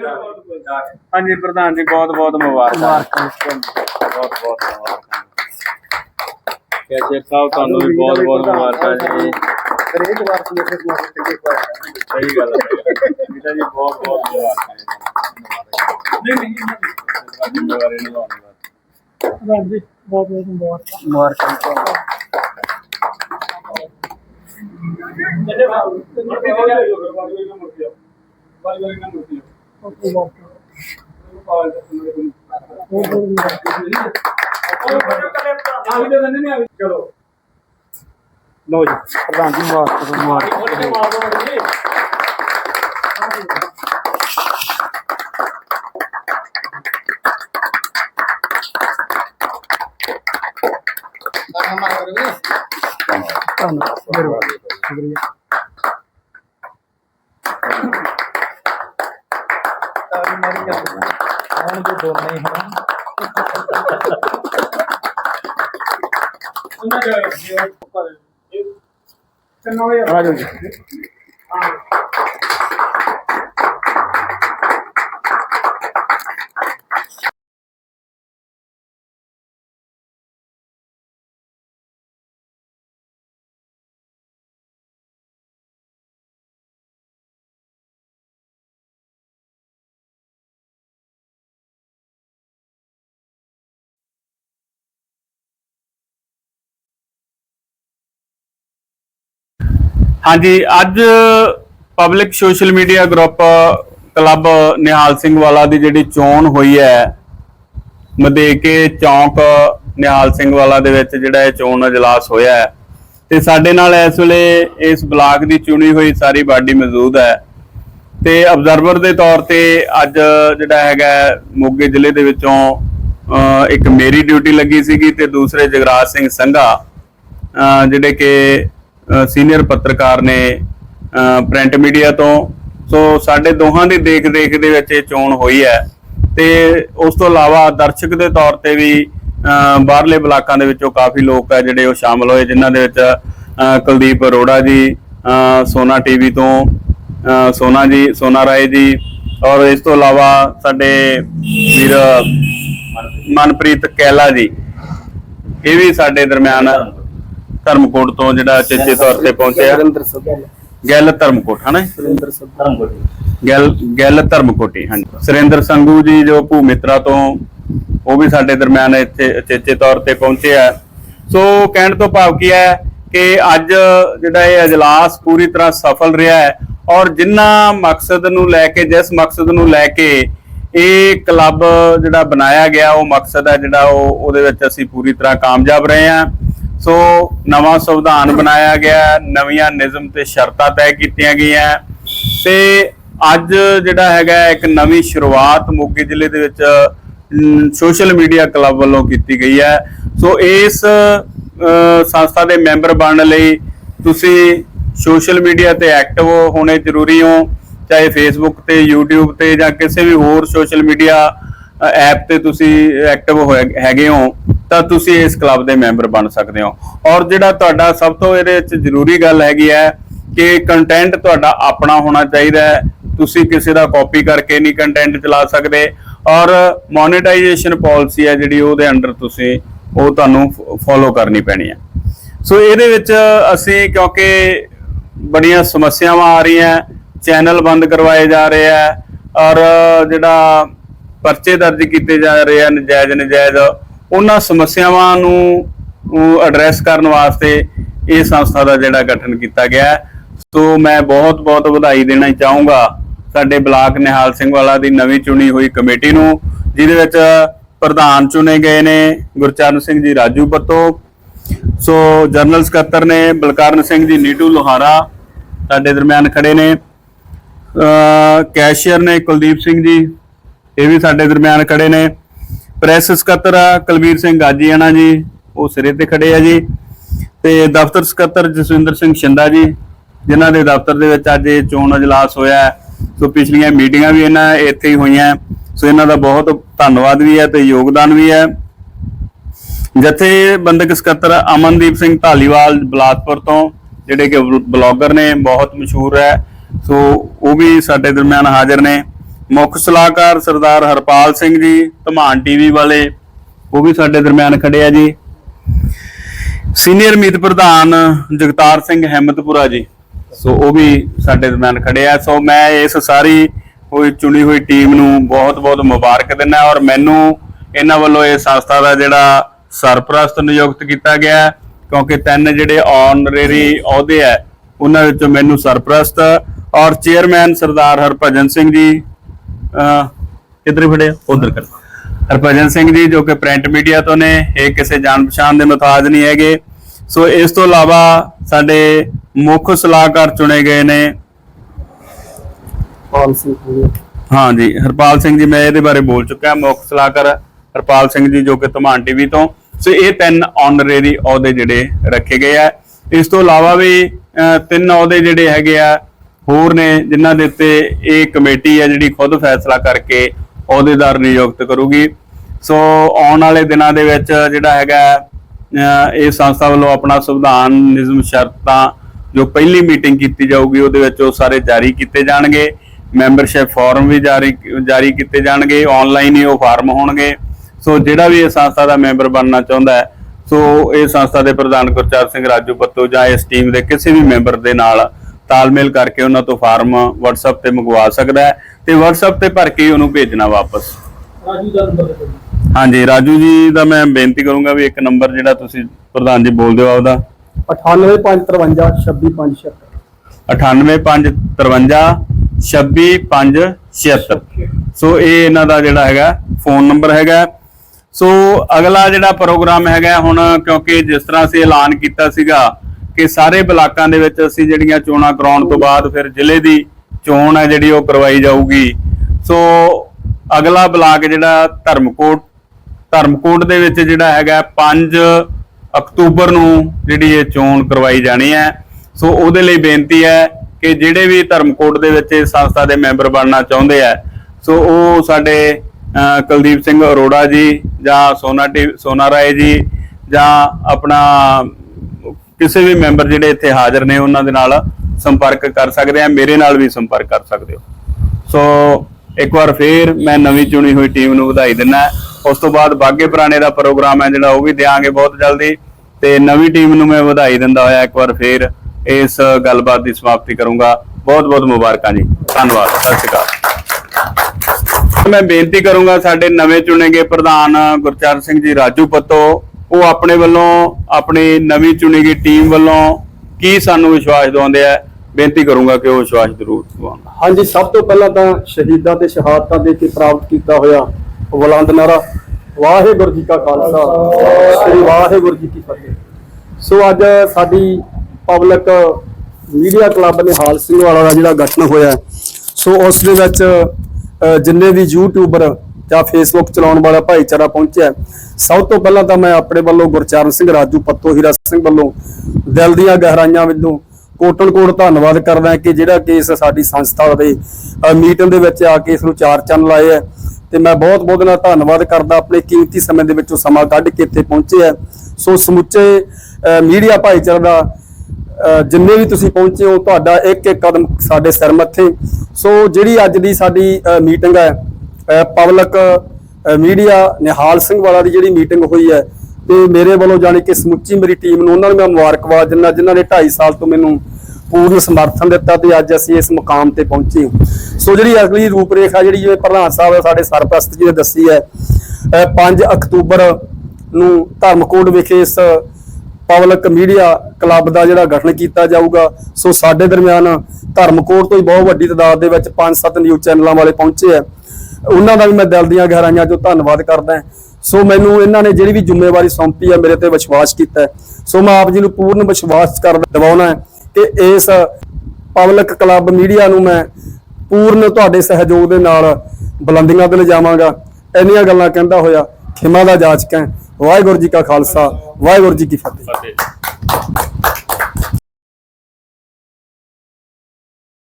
ਹਾਂਜੀ ਪ੍ਰਧਾਨ ਜੀ ਬਹੁਤ ਬਹੁਤ ਮੁਬਾਰਕਾਂ। ਬਹੁਤ ਬਹੁਤ ਮੁਬਾਰਕਾਂ। ਕੈਸ਼ੀਅਰ ਸਾਹਿਬ ਤੁਹਾਨੂੰ ਵੀ ਬਹੁਤ ਬਹੁਤ ਮੁਬਾਰਕਾਂ ਜੀ। ਹਰੇਕ ਵਾਰ ਤੋਂ ਇੱਕ ਵਾਰ ਤੇ ਇੱਕ ਵਾਰ। ਸਹੀ ਗੱਲ ਹੈ ਬੇਟਾ ਜੀ ਬਹੁਤ ਬਹੁਤ ਮੁਬਾਰਕਾਂ ਜੀ। ਨਹੀਂ ਨਹੀਂ ਜ਼ਿੰਮੇਵਾਰੀ ਨਿਭਾਉਣੀ ਬਸ ਹਾਂਜੀ ਬਹੁਤ ਬਹੁਤ ਮੁਬਾਰਕਾਂ। ਮੁਬਾਰਕਾਂ ਓਕੇ ਮੁਬਾਰਕਾਂ ਬਹੁਤ ਬਹੁਤ ਮੁਬਾਰਕਾਂ ਲਓ ਜੀ ਪ੍ਰਧਾਨ ਜੀ ਮੁਬਾਰਕਾਂ ਮੁਬਾਰਕਾਂ ਧੰਨਵਾਦ। ਮਿਹਰਬਾਨੀ ਸ਼ੁਕਰੀਆ ਤਾਂ ਮਾਰੀ ਕਰਦੇ ਹੁਣ ਜੋ ਦੋਨੇ ਹਨ ਆ ਜਾਓ ਜੀ ਹਾਂਜੀ, ਅੱਜ public social media group club Nihal Singh Wala ਦੀ ਜਿਹੜੀ ਚੋਣ ਹੋਈ ਹੈ, ਮਦੇਕੇ ਚੌਂਕ ਨਿਹਾਲ ਸਿੰਘ ਵਾਲਾ ਦੇ ਵਿੱਚ ਜਿਹੜਾ ਇਹ ਚੋਣ ਅਜਲਾਸ ਹੋਇਆ ਹੈ। ਤੇ ਸਾਡੇ ਨਾਲ ਇਸ ਵੇਲੇ ਇਸ ਬਲਾਕ ਦੀ ਚੁਣੀ ਹੋਈ ਸਾਰੀ ਬਾਡੀ ਮੌਜੂਦ ਹੈ। ਤੇ ਅਬਜ਼ਰਵਰ ਦੇ ਤੌਰ ਤੇ ਅੱਜ ਜਿਹੜਾ ਹੈਗਾ ਮੋਗੇ ਜ਼ਿਲ੍ਹੇ ਦੇ ਵਿੱਚੋਂ ਇੱਕ ਮੇਰੀ ਡਿਊਟੀ ਲੱਗੀ ਸੀਗੀ ਤੇ ਦੂਸਰੇ ਜਗਰਾਜ ਸਿੰਘ ਸੰਘਾ ਜਿਹੜੇ ਕਿ ਸੀਨੀਅਰ ਪੱਤਰਕਾਰ ਨੇ ਪ੍ਰਿੰਟ ਮੀਡੀਆ ਤੋਂ। ਸੋ ਸਾਡੇ ਦੋਹਾਂ ਦੀ ਦੇਖ ਦੇਖ ਦੇ ਵਿੱਚ ਇਹ ਚੋਣ ਹੋਈ ਹੈ। ਤੇ ਉਸ ਤੋਂ ਇਲਾਵਾ ਦਰਸ਼ਕ ਦੇ ਤੌਰ ਤੇ ਵੀ ਬਾਹਰਲੇ ਬਲਾਕਾਂ ਦੇ ਵਿੱਚੋਂ ਕਾਫੀ ਲੋਕ ਹੈ ਜਿਹੜੇ ਉਹ ਸ਼ਾਮਲ ਹੋਏ ਜਿਨ੍ਹਾਂ ਦੇ ਵਿੱਚ ਕੁਲਦੀਪ ਅਰੋੜਾ ਜੀ ਅਹ, ਸੋਨਾ ਟੀਵੀ ਤੋਂ ਸੋਨਾ ਜੀ ਸੋਨਾ ਰਾਏ ਜੀ ਔਰ ਇਸ ਤੋਂ ਇਲਾਵਾ ਸਾਡੇ ਵੀਰ ਮਨਪ੍ਰੀਤ ਕੈਲਾ ਜੀ। ਇਹ ਵੀ ਸਾਡੇ ਦਰਮਿਆਨ ਧਰਮਕੋਟ ਤੋਂ ਜਿਹੜਾ ਚੇਚੇ ਤੌਰ ਤੇ ਪਹੁੰਚਿਆ। ਸੁਰਿੰਦਰ ਗੱਲ ਧਰਮਕੋਟ ਹਨਾ? ਸੁਰਿੰਦਰ ਸਭਾ ਗੱਲ ਗੱਲ ਧਰਮਕੋਟੀ ਹਾਂਜੀ। ਸੁਰਿੰਦਰ ਸੰਗੂ ਜੀ ਜੋ ਭੂਮਿਤਰਾ ਤੋਂ ਉਹ ਵੀ ਸਾਡੇ ਦਰਮਿਆਨ ਇੱਥੇ ਚੇਚੇ ਤੌਰ ਤੇ ਪਹੁੰਚੇ ਆ ਸੋ ਕਹਿਣ ਤੋਂ ਭਾਵ ਕੀ ਹੈ ਕਿ ਅੱਜ ਜਿਹੜਾ ਇਹ ਅਜਲਾਸ ਪੂਰੀ ਤਰ੍ਹਾਂ ਸਫਲ ਰਿਹਾ ਹੈ ਔਰ ਜਿੰਨਾ ਮਕਸਦ ਨੂੰ ਲੈ ਕੇ ਜਿਸ ਮਕਸਦ ਨੂੰ ਲੈ ਕੇ ਇਹ ਕਲੱਬ ਜਿਹੜਾ ਬਣਾਇਆ ਗਿਆ ਉਹ ਮਕਸਦ ਹੈ ਜਿਹੜਾ ਉਹ ਉਹਦੇ ਵਿੱਚ ਅਸੀਂ ਪੂਰੀ ਤਰ੍ਹਾਂ ਕਾਮਯਾਬ ਰਹੇ ਹਾਂ। ਸੋ ਨਵਾਂ ਸੰਵਿਧਾਨ ਬਣਾਇਆ ਗਿਆ ਨਵੀਆਂ ਨਿਯਮ ਤੇ ਸ਼ਰਤਾਂ ਤੈਅ ਕੀਤੀਆਂ ਗਈਆਂ ਤੇ ਅੱਜ ਜਿਹੜਾ ਹੈਗਾ ਇੱਕ ਨਵੀਂ ਸ਼ੁਰੂਆਤ ਮੋਗੇ ਜ਼ਿਲ੍ਹੇ ਦੇ ਵਿੱਚ ਸੋਸ਼ਲ ਮੀਡੀਆ ਕਲੱਬ ਵੱਲੋਂ ਕੀਤੀ ਗਈ ਹੈ। ਸੋ ਇਸ ਸੰਸਥਾ ਦੇ ਮੈਂਬਰ ਬਣਨ ਲਈ ਤੁਸੀਂ ਸੋਸ਼ਲ ਮੀਡੀਆ ਤੇ ਐਕਟਿਵ ਹੋਣੇ ਜ਼ਰੂਰੀ ਹੋ ਚਾਹੇ ਫੇਸਬੁੱਕ ਤੇ YouTube ਤੇ ਜਾਂ ਕਿਸੇ ਵੀ ਹੋਰ ਸੋਸ਼ਲ ਮੀਡੀਆ ਐਪ ਤੇ ਤੁਸੀਂ ਐਕਟਿਵ ਹੈਗੇ ਹੋ। ਤਾਂ ਤੁਸੀਂ ਇਸ ਕਲੱਬ ਦੇ ਮੈਂਬਰ ਬਣ ਸਕਦੇ ਹੋ। ਔਰ ਜਿਹੜਾ ਤੁਹਾਡਾ ਸਭ ਤੋਂ ਇਹਦੇ ਵਿੱਚ ਜ਼ਰੂਰੀ ਗੱਲ ਹੈਗੀ ਹੈ ਕਿ ਕੰਟੈਂਟ ਤੁਹਾਡਾ ਆਪਣਾ ਹੋਣਾ ਚਾਹੀਦਾ ਹੈ। ਤੁਸੀਂ ਕਿਸੇ ਦਾ ਕਾਪੀ ਕਰਕੇ ਨਹੀਂ ਕੰਟੈਂਟ ਚਲਾ ਸਕਦੇ। ਔਰ ਮੋਨੇਟਾਈਜੇਸ਼ਨ ਪਾਲਿਸੀ ਹੈ ਜਿਹੜੀ ਉਹਦੇ ਅੰਡਰ ਤੁਸੀਂ ਉਹ ਤੁਹਾਨੂੰ ਫੋਲੋ ਕਰਨੀ ਪੈਣੀ ਹੈ। ਸੋ ਇਹਦੇ ਵਿੱਚ ਅਸੀਂ ਕਿਉਂਕਿ ਬੜੀਆਂ ਸਮੱਸਿਆਵਾਂ ਆ ਰਹੀਆਂ ਚੈਨਲ ਬੰਦ ਕਰਵਾਏ ਜਾ ਰਹੇ ਆ ਔਰ ਜਿਹੜਾ ਪਰਚੇ ਦਰਜ ਕੀਤੇ ਜਾ ਰਹੇ ਆ ਨਜਾਇਜ਼ ਨਜਾਇਜ਼ ਉਹਨਾਂ ਸਮੱਸਿਆਵਾਂ ਨੂੰ ਐਡਰੈਸ ਕਰਨ ਵਾਸਤੇ ਇਹ ਸੰਸਥਾ ਦਾ ਜਿਹੜਾ ਗਠਨ ਕੀਤਾ ਗਿਆ ਸੋ ਮੈਂ ਬਹੁਤ ਬਹੁਤ ਵਧਾਈ ਦੇਣਾ ਚਾਹੂੰਗਾ ਸਾਡੇ ਬਲਾਕ ਨਿਹਾਲ ਸਿੰਘ ਵਾਲਾ ਦੀ ਨਵੀਂ ਚੁਣੀ ਹੋਈ ਕਮੇਟੀ ਨੂੰ, ਜਿਹਦੇ ਵਿੱਚ ਪ੍ਰਧਾਨ ਚੁਣੇ ਗਏ ਨੇ ਗੁਰਚਰਨ ਸਿੰਘ ਜੀ ਰਾਜੂ ਪੱਤੋ ਸੋ ਜਨਰਲ ਸਕੱਤਰ ਨੇ ਬਲਕਰਨ ਸਿੰਘ ਜੀ ਨੀਟੂ ਲੋਹਾਰਾ ਸਾਡੇ ਦਰਮਿਆਨ ਖੜੇ ਨੇ। ਕੈਸ਼ੀਅਰ ਨੇ ਕੁਲਦੀਪ ਸਿੰਘ ਜੀ, ਇਹ ਵੀ ਸਾਡੇ ਦਰਮਿਆਨ ਖੜੇ ਨੇ। ਪ੍ਰੈਸ ਸਕੱਤਰ ਆ, ਕੁਲਵੀਰ ਸਿੰਘ ਗਾਜੀਆਣਾ ਜੀ, ਉਹ ਸਿਰੇ ਤੇ ਖੜੇ ਆ ਜੀ। ਤੇ ਦਫ਼ਤਰ ਸਕੱਤਰ ਜਸਵਿੰਦਰ ਸਿੰਘ ਸ਼ਿੰਦਾ ਜੀ, ਜਿਨ੍ਹਾਂ ਦੇ ਦਫ਼ਤਰ ਦੇ ਵਿੱਚ ਅੱਜ ਇਹ ਚੋਣ ਅਜਲਾਸ ਹੋਇਆ ਸੋ ਪਿਛਲੀਆਂ ਮੀਟਿੰਗਾਂ ਵੀ ਇਹਨਾਂ ਇੱਥੇ ਹੀ ਹੋਈਆਂ ਸੋ ਇਹਨਾਂ ਦਾ ਬਹੁਤ ਧੰਨਵਾਦ ਵੀ ਹੈ ਤੇ ਯੋਗਦਾਨ ਵੀ ਹੈ। ਜਥੇਬੰਦਕ ਸਕੱਤਰ ਅਮਨਦੀਪ ਸਿੰਘ ਢਾਲੀਵਾਲ ਬਲਾਸਪੁਰ ਤੋਂ, ਜਿਹੜੇ ਕਿ ਬਲੌਗਰ ਨੇ, ਬਹੁਤ ਮਸ਼ਹੂਰ ਹੈ। ਸੋ ਉਹ ਵੀ ਸਾਡੇ ਦਰਮਿਆਨ ਹਾਜ਼ਰ ਨੇ। ਮੁੱਖ ਸਲਾਹਕਾਰ ਸਰਦਾਰ ਹਰਪਾਲ ਸਿੰਘ ਜੀ, ਧਮਾਨ ਟੀਵੀ ਵਾਲੇ, ਉਹ ਵੀ ਸਾਡੇ ਦਰਮਿਆਨ ਖੜੇ ਆ ਜੀ। ਸੀਨੀਅਰ ਮੀਤ ਪ੍ਰਧਾਨ ਜਗਤਾਰ ਸਿੰਘ ਹਿੰਮਤਪੁਰਾ ਜੀ, ਸੋ ਉਹ ਵੀ ਸਾਡੇ ਦਰਮਿਆਨ ਖੜੇ ਆ। ਸੋ ਮੈਂ ਇਸ ਸਾਰੀ ਹੋਈ, ਚੁਣੀ ਹੋਈ ਟੀਮ ਨੂੰ ਬਹੁਤ-ਬਹੁਤ ਮੁਬਾਰਕ ਦਿੰਦਾ ਔਰ ਮੈਨੂੰ ਇਹਨਾਂ ਵੱਲੋਂ ਇਹ ਸੰਸਥਾ ਦਾ ਜਿਹੜਾ ਸਰਪ੍ਰਸਤ ਨਿਯੁਕਤ ਕੀਤਾ ਗਿਆ ਕਿਉਂਕਿ ਤਿੰਨ ਜਿਹੜੇ ਆਨਰੇਰੀ ਅਹੁਦੇ ਆ ਉਹਨਾਂ ਵਿੱਚੋਂ ਮੈਨੂੰ ਸਰਪ੍ਰਸਤ ਔਰ ਚੇਅਰਮੈਨ ਸਰਦਾਰ ਹਰਭਜਨ ਸਿੰਘ ਜੀ ਕਿੱਧਰ ਫੜਿਆ ਉਧਰ ਕਰ ਹਰਭਜਨ ਸਿੰਘ ਜੀ ਜੋ ਕਿ ਪ੍ਰਿੰਟ ਮੀਡੀਆ ਤੋਂ ਨੇ ਇਹ ਕਿਸੇ ਜਾਣ ਪਛਾਣ ਦੇ ਮੁਤਾਜ ਨਹੀਂ ਹੈਗੇ। ਸੋ ਇਸ ਤੋਂ ਇਲਾਵਾ ਸਾਡੇ ਮੁੱਖ ਸਲਾਹਕਾਰ ਚੁਣੇ ਗਏ ਨੇ। ਪਾਲ ਸਿੰਘ ਹਾਂ ਜੀ ਹਰਪਾਲ ਸਿੰਘ ਜੀ ਮੈਂ ਇਹਦੇ ਬਾਰੇ ਬੋਲ ਚੁੱਕਾ ਮੁੱਖ ਸਲਾਹਕਾਰ ਹਰਪਾਲ ਸਿੰਘ ਜੀ ਜੋ ਕਿ ਧਮਾਨ ਟੀਵੀ ਤੋਂ। ਸੋ ਇਹ ਤਿੰਨ ਆਨਰੇਰੀ ਅਹੁਦੇ ਜਿਹੜੇ ਰੱਖੇ ਗਏ ਆ। ਇਸ ਤੋਂ ਇਲਾਵਾ ਵੀ ਤਿੰਨ ਅਹੁਦੇ ਜਿਹੜੇ ਹੈਗੇ ਆ ਹੋਰ ਨੇ, ਜਿਨ੍ਹਾਂ ਦੇ ਉੱਤੇ ਇਹ ਕਮੇਟੀ ਹੈ ਜਿਹੜੀ ਖੁਦ ਫੈਸਲਾ ਕਰਕੇ ਅਹੁਦੇਦਾਰ ਨਿਯੁਕਤ ਕਰੂਗੀ। ਸੋ ਆਉਣ ਵਾਲੇ ਦਿਨਾਂ ਦੇ ਵਿੱਚ ਜਿਹੜਾ ਹੈਗਾ ਇਹ ਸੰਸਥਾ ਵੱਲੋਂ ਆਪਣਾ ਸੰਵਿਧਾਨ ਨਿਯਮ ਸ਼ਰਤਾਂ ਜੋ ਪਹਿਲੀ ਮੀਟਿੰਗ ਕੀਤੀ ਜਾਊਗੀ, ਉਹਦੇ ਵਿੱਚ ਉਹ ਸਾਰੇ ਜਾਰੀ ਕੀਤੇ ਜਾਣਗੇ। ਮੈਂਬਰਸ਼ਿਪ ਫਾਰਮ ਵੀ ਜਾਰੀ ਜਾਰੀ ਕੀਤੇ ਜਾਣਗੇ ਆਨਲਾਈਨ ਹੀ ਉਹ ਫਾਰਮ ਹੋਣਗੇ। ਸੋ ਜਿਹੜਾ ਵੀ ਇਹ ਸੰਸਥਾ ਦਾ ਮੈਂਬਰ ਬਣਨਾ ਚਾਹੁੰਦਾ ਹੈ, ਸੋ ਇਹ ਸੰਸਥਾ ਦੇ ਪ੍ਰਧਾਨ ਗੁਰਚਾਰ ਸਿੰਘ ਰਾਜੂ ਪੱਤੋ ਜਾਂ ਇਸ ਟੀਮ ਦੇ ਕਿਸੇ ਵੀ ਮੈਂਬਰ ਦੇ ਨਾਲ ਤਾਲਮੇਲ ਕਰਕੇ ਉਹਨਾਂ ਤੋਂ ਫਾਰਮ WhatsApp ਤੇ ਮੰਗਵਾ ਸਕਦਾ ਹੈ ਤੇ WhatsApp ਤੇ ਭਰ ਕੇ ਉਹਨੂੰ ਭੇਜਣਾ ਵਾਪਸ। ਰਾਜੂ ਦਾ ਨੰਬਰ ਦੇ ਹਾਂਜੀ ਰਾਜੂ ਜੀ ਦਾ ਮੈਂ ਬੇਨਤੀ ਕਰੂੰਗਾ ਵੀ ਇੱਕ ਨੰਬਰ ਜਿਹੜਾ ਤੁਸੀਂ ਪ੍ਰਧਾਨ ਜੀ ਬੋਲ ਦਿਓ ਆਪਦਾ। 98553 26576 98553 ਸੋ ਇਹ ਇਹਨਾਂ ਦਾ ਜਿਹੜਾ ਹੈਗਾ ਫੋਨ ਨੰਬਰ ਹੈਗਾ। ਸੋ ਅਗਲਾ ਜਿਹੜਾ ਪ੍ਰੋਗਰਾਮ ਹੈਗਾ ਹੁਣ ਕਿਉਂਕਿ ਜਿਸ ਤਰ੍ਹਾਂ ਅਸੀਂ ਐਲਾਨ ਕੀਤਾ ਸੀਗਾ ਕਿ ਸਾਰੇ ਬਲਾਕਾਂ ਦੇ ਵਿੱਚ ਅਸੀਂ ਜਿਹੜੀਆਂ ਚੋਣਾਂ ਕਰਾਉਣ ਤੋਂ ਬਾਅਦ ਫਿਰ ਜ਼ਿਲ੍ਹੇ ਦੀ ਚੋਣ ਹੈ ਜਿਹੜੀ ਉਹ ਕਰਵਾਈ ਜਾਊਗੀ। ਸੋ ਅਗਲਾ ਬਲਾਕ ਜਿਹੜਾ ਧਰਮਕੋਟ ਧਰਮਕੋਟ ਦੇ ਵਿੱਚ ਜਿਹੜਾ ਹੈਗਾ 5 ਅਕਤੂਬਰ ਨੂੰ ਜਿਹੜੀ ਇਹ ਚੋਣ ਕਰਵਾਈ ਜਾਣੀ ਹੈ। ਸੋ ਉਹਦੇ ਲਈ ਬੇਨਤੀ ਹੈ ਕਿ ਜਿਹੜੇ ਵੀ ਧਰਮਕੋਟ ਦੇ ਵਿੱਚ ਇਸ ਸੰਸਥਾ ਦੇ ਮੈਂਬਰ ਬਣਨਾ ਚਾਹੁੰਦੇ ਆ, ਸੋ ਉਹ ਸਾਡੇ ਕੁਲਦੀਪ ਸਿੰਘ ਅਰੋੜਾ ਜੀ ਜਾਂ ਸੋਨਾ ਟੀ, ਸੋਨਾ ਰਾਏ ਜੀ ਜਾਂ ਆਪਣਾ ਕਿਸੇ ਵੀ ਮੈਂਬਰ ਜਿਹੜੇ ਇੱਥੇ ਹਾਜ਼ਰ ਨੇ, ਉਹਨਾਂ ਦੇ ਨਾਲ ਸੰਪਰਕ ਕਰ ਸਕਦੇ ਆ, ਮੇਰੇ ਨਾਲ ਵੀ ਸੰਪਰਕ ਕਰ ਸਕਦੇ ਹੋ। ਸੋ ਇੱਕ ਵਾਰ ਫੇਰ ਮੈਂ ਨਵੀਂ ਚੁਣੀ ਹੋਈ ਟੀਮ ਨੂੰ ਵਧਾਈ ਦਿੰਦਾ ਉਸ ਤੋਂ ਬਾਅਦ ਬਾਗੇ ਪੁਰਾਣੇ ਦਾ ਪ੍ਰੋਗਰਾਮ ਹੈ ਜਿਹੜਾ, ਉਹ ਵੀ ਦੇਾਂਗੇ ਬਹੁਤ ਜਲਦੀ। ਤੇ ਨਵੀਂ ਟੀਮ ਨੂੰ ਮੈਂ ਵਧਾਈ ਦਿੰਦਾ ਹੋਇਆ, ਇੱਕ ਵਾਰ ਫੇਰ ਇਸ ਗੱਲਬਾਤ ਦੀ ਸਮਾਪਤੀ ਕਰੂੰਗਾ। ਬਹੁਤ ਬਹੁਤ ਮੁਬਾਰਕਾਂ ਜੀ। ਧੰਨਵਾਦ। ਸਤਿ ਸ਼੍ਰੀ ਅਕਾਲ। ਮੈਂ ਬੇਨਤੀ ਕਰੂੰਗਾ, ਸਾਡੇ ਨਵੇਂ ਚੁਣੇ ਗਏ ਪ੍ਰਧਾਨ ਗੁਰਚਰਨ ਸਿੰਘ ਜੀ, ਰਾਜੂ ਪੱਤੋ ਉਹ ਆਪਣੇ ਵੱਲੋਂ, ਆਪਣੀ ਨਵੀਂ ਚੁਣੀ ਗਈ ਟੀਮ ਵੱਲੋਂ ਕੀ ਸਾਨੂੰ ਵਿਸ਼ਵਾਸ ਦਿਵਾਉਂਦੇ ਆ? ਬੇਨਤੀ ਕਰੂੰਗਾ ਕਿ ਉਹ ਵਿਸ਼ਵਾਸ ਜ਼ਰੂਰ ਦਿਵਾਉਣ। ਹਾਂਜੀ, ਸਭ ਤੋਂ ਪਹਿਲਾਂ ਤਾਂ ਸ਼ਹੀਦਾਂ ਤੇ ਸ਼ਹਾਦਤਾਂ ਦੇ ਕੇ ਪ੍ਰਾਪਤ ਕੀਤਾ ਹੋਇਆ ਬੁਲੰਦ ਨਾਰਾ, ਵਾਹਿਗੁਰੂ ਜੀ ਕਾ ਖਾਲਸਾ, ਸ੍ਰੀ ਵਾਹਿਗੁਰੂ ਜੀ ਕੀ ਫਤਿਹ। ਸੋ ਅੱਜ ਸਾਡੀ ਪਬਲਿਕ ਮੀਡੀਆ ਕਲੱਬ ਨੇ ਹਾਲ ਸਿੰਘ ਵਾਲਾ ਦਾ ਜਿਹੜਾ ਗਠਨ ਹੋਇਆ ਸੋ ਉਸ ਦੇ ਵਿੱਚ ਜਿੰਨੇ ਵੀ ਯੂਟਿਊਬਰ ਜਾਂ ਫੇਸਬੁੱਕ ਚਲਾਉਣ ਵਾਲਾ ਭਾਈਚਾਰਾ ਪਹੁੰਚਿਆ ਸਭ ਤੋਂ ਪਹਿਲਾਂ ਤਾਂ ਮੈਂ ਆਪਣੇ ਵੱਲੋਂ ਗੁਰਚਰਨ ਸਿੰਘ ਰਾਜੂ ਪੱਤੋ ਹੀਰਾ ਸਿੰਘ ਵੱਲੋਂ ਦਿਲ ਦੀਆਂ ਗਹਿਰਾਈਆਂ ਵਿੱਚੋਂ ਕੋਟਨ ਕੋਟ ਧੰਨਵਾਦ ਕਰਦਾ ਕਿ ਜਿਹੜਾ ਕਿ ਇਸ ਸਾਡੀ ਸੰਸਥਾ ਦੇ ਮੀਟਿੰਗ ਦੇ ਵਿੱਚ ਆ ਕੇ ਇਸ ਨੂੰ ਚਾਰ ਚੰਨ ਲਾਏ ਹੈ। ਤੇ ਮੈਂ ਬਹੁਤ ਬਹੁਤ ਨਾਲ ਧੰਨਵਾਦ ਕਰਦਾ, ਆਪਣੇ ਕੀਮਤੀ ਸਮੇਂ ਦੇ ਵਿੱਚੋਂ ਸਮਾਂ ਕੱਢ ਕੇ ਇੱਥੇ ਪਹੁੰਚੇ ਹੈ। ਸੋ ਸਮੁੱਚੇ ਮੀਡੀਆ ਭਾਈਚਾਰੇ ਦਾ ਜਿੰਨੇ ਵੀ ਤੁਸੀਂ ਪਹੁੰਚੇ ਹੋ, ਤੁਹਾਡਾ ਇੱਕ ਇੱਕ ਕਦਮ ਸਾਡੇ ਸਿਰ ਮੱਥੇ। ਸੋ ਜਿਹੜੀ ਅੱਜ ਦੀ ਸਾਡੀ ਮੀਟਿੰਗ ਹੈ ਪਬਲਿਕ ਮੀਡੀਆ ਨਿਹਾਲ ਸਿੰਘ ਵਾਲਾ ਦੀ ਜਿਹੜੀ ਮੀਟਿੰਗ ਹੋਈ ਹੈ ਤੇ ਮੇਰੇ ਵੱਲੋਂ ਜਾਣੀ ਕਿ ਸਮੁੱਚੀ ਮੇਰੀ ਟੀਮ ਨੂੰ ਉਹਨਾਂ ਨੂੰ ਮੈਂ ਮੁਬਾਰਕਬਾਦ ਦਿੰਦਾ ਜਿਨ੍ਹਾਂ ਨੇ 2.5 ਸਾਲ ਤੋਂ ਮੈਨੂੰ ਪੂਰਨ ਸਮਰਥਨ ਦਿੱਤਾ ਤੇ ਅੱਜ ਅਸੀਂ ਇਸ ਮੁਕਾਮ ਤੇ ਪਹੁੰਚੇ ਹਾਂ। ਸੋ ਜਿਹੜੀ ਅਗਲੀ ਰੂਪਰੇਖਾ ਜਿਹੜੀ ਜਿਵੇਂ ਪ੍ਰਧਾਨ ਸਾਹਿਬ ਸਾਡੇ ਸਰਪ੍ਰਸਤ ਜੀ ਨੇ ਦੱਸੀ ਹੈ ਅ, 5 ਅਕਤੂਬਰ ਨੂੰ ਧਰਮਕੋਟ ਵਿਖੇ ਇਸ ਪਬਲਿਕ ਮੀਡੀਆ ਕਲੱਬ ਦਾ ਜਿਹੜਾ ਗਠਨ ਕੀਤਾ ਜਾਊਗਾ ਸੋ ਸਾਡੇ ਦਰਮਿਆਨ ਧਰਮਕੋਟ ਤੋਂ ਹੀ ਬਹੁਤ ਵੱਡੀ ਤਾਦਾਦ ਦੇ ਵਿੱਚ 5-7 ਨਿਊਜ਼ ਚੈਨਲਾਂ ਵਾਲੇ ਪਹੁੰਚੇ ਆ ਉਹਨਾਂ ਦਾ ਵੀ ਮੈਂ ਦਿਲ ਦੀਆਂ ਗਹਿਰਾਈਆਂ ਚੋਂ ਧੰਨਵਾਦ ਕਰਦਾ ਸੋ ਮੈਨੂੰ ਇਹਨਾਂ ਨੇ ਜਿਹੜੀ ਵੀ ਜ਼ਿੰਮੇਵਾਰੀ ਸੌਂਪੀ ਹੈ ਮੇਰੇ ਤੇ ਵਿਸ਼ਵਾਸ ਕੀਤਾ ਸੋ ਮੈਂ ਆਪ ਜੀ ਨੂੰ ਪੂਰਨ ਵਿਸ਼ਵਾਸ ਕਰ ਦਿਵਾਉਣਾ ਕਿ ਇਸ ਪਬਲਿਕ ਕਲੱਬ ਮੀਡੀਆ ਨੂੰ ਮੈਂ ਪੂਰਨ ਤੁਹਾਡੇ ਸਹਿਯੋਗ ਦੇ ਨਾਲ ਬੁਲੰਦੀਆਂ ਤੇ ਲਿਜਾਵਾਂਗਾ। ਇੰਨੀਆਂ ਗੱਲਾਂ ਕਹਿੰਦਾ ਹੋਇਆ, ਖਿਮਾ ਦਾ ਜਾਚਕਾਂ ਵਾਹਿਗੁਰੂ ਜੀ ਕਾ ਖਾਲਸਾ, ਵਾਹਿਗੁਰੂ ਜੀ ਕੀ ਫਤਿਹ।